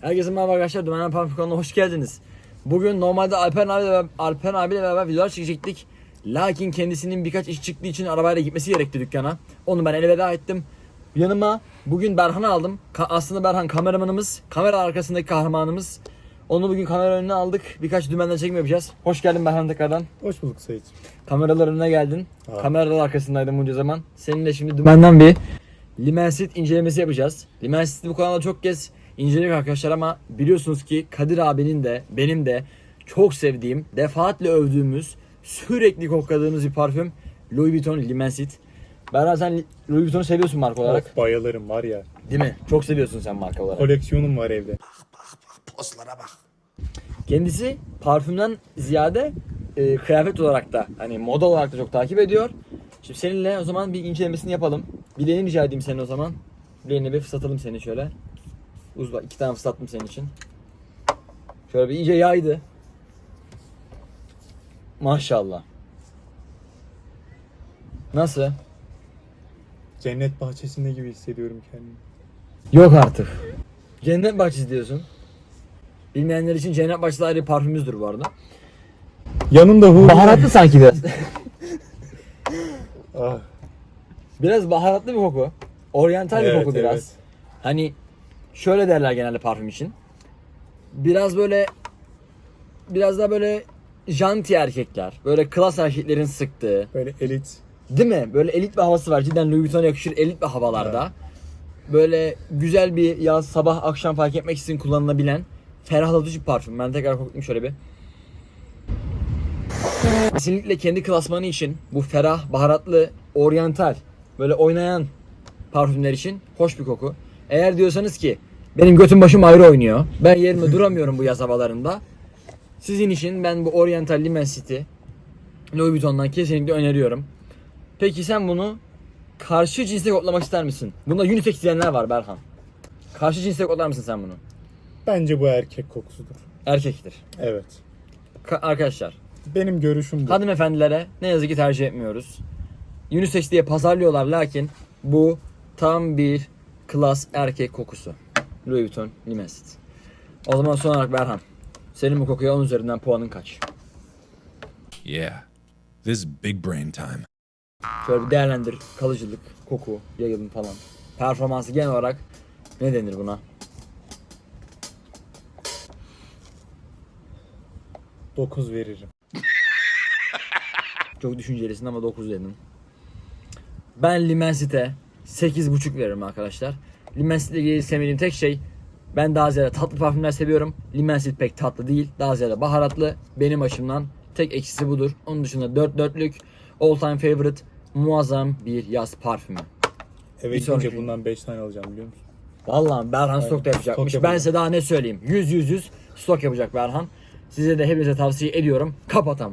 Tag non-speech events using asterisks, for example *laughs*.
Herkese merhaba arkadaşlar. Dümen Parfüm kanalına hoş geldiniz. Bugün normalde Alper abiyle, Alper abiyle beraber videolar çekecektik. Lakin kendisinin birkaç iş çıktığı için arabayla gitmesi gerekti dükkana. Onu ben elveda ettim. Yanıma bugün Berhan'ı aldım. Ka- aslında Berhan kameramanımız, kamera arkasındaki kahramanımız. Onu bugün kamera önüne aldık. Birkaç dümenden çekim yapacağız. Hoş geldin Berhan tekrardan. Hoş bulduk Sait. Kameralar önüne geldin. Ha. Kameralar arkasındaydım bunca zaman. Seninle şimdi dümenden bir Limensit incelemesi yapacağız. Limensit'i bu kanalda çok kez inceledik arkadaşlar ama biliyorsunuz ki Kadir abinin de benim de çok sevdiğim, defaatle övdüğümüz, sürekli kokladığımız bir parfüm Louis Vuitton Limensit. Berhan sen Louis Vuitton'u seviyorsun marka olarak. Of, bayılırım var ya. Değil mi? Çok seviyorsun sen marka olarak. Koleksiyonum var evde. Kendisi parfümden ziyade e, kıyafet olarak da hani moda olarak da çok takip ediyor. Şimdi seninle o zaman bir incelemesini yapalım. Bileğini rica edeyim senin o zaman. Bileğini bir fıslatalım seni şöyle. Uzla iki tane fıslattım senin için. Şöyle bir iyice yaydı. Maşallah. Nasıl? Cennet bahçesinde gibi hissediyorum kendimi. Yok artık. Cennet bahçesi diyorsun. Bilmeyenler için cennet bahçesi ayrı parfümümüzdür bu arada. Yanımda hu. Baharatlı sanki biraz. *laughs* Ah, Biraz baharatlı bir koku. Oryantal bir Evet, koku biraz. evet. Hani şöyle derler genelde parfüm için. Biraz böyle biraz da böyle janti erkekler, böyle klas erkeklerin sıktığı, böyle elit. değil mi? Böyle elit bir havası var. Cidden Louis Vuitton'a yakışır elit bir havalarda. Böyle güzel bir yaz, sabah, akşam fark etmek için kullanılabilen ferahlatıcı bir parfüm. Ben tekrar koklayayım şöyle bir. Kesinlikle kendi klasmanı için bu ferah, baharatlı, oryantal, böyle oynayan parfümler için hoş bir koku. Eğer diyorsanız ki benim götüm başım ayrı oynuyor. Ben yerimde *laughs* duramıyorum bu yaz havalarında. Sizin için ben bu Oriental Limen City Louis Vuitton'dan kesinlikle öneriyorum. Peki sen bunu karşı cinsle kodlamak ister misin? Bunda unisex diyenler var Berhan. Karşı cinsle kodlar mısın sen bunu? Bence bu erkek kokusudur. Erkektir. Evet. Ka- arkadaşlar Benim görüşüm bu. hanımefendilere ne yazık ki tercih etmiyoruz. Unisex diye pazarlıyorlar lakin bu tam bir klas erkek kokusu. Louis Vuitton Limensit. O zaman son olarak Berhan. Senin bu kokuya 10 üzerinden puanın kaç? Yeah, this is big brain time. Şöyle bir değerlendir. Kalıcılık, koku, yayılım falan. Performansı genel olarak ne denir buna? Dokuz veririm. Çok düşüncelisin ama 9 dedim. Ben Limensit'e 8.5 veririm arkadaşlar. Limensit ile ilgili sevmediğim tek şey ben daha ziyade tatlı parfümler seviyorum. Limensit pek tatlı değil. Daha ziyade baharatlı. Benim açımdan tek eksisi budur. Onun dışında 4 dörtlük all time favorite muazzam bir yaz parfümü. Eve Bir gidince bundan beş tane alacağım biliyor musun? Vallahi Berhan Aynen, stok da yapacakmış. stok ben size daha ne söyleyeyim? 100 100 100 stok yapacak Berhan. Size de hepinize tavsiye ediyorum. Kapat ama.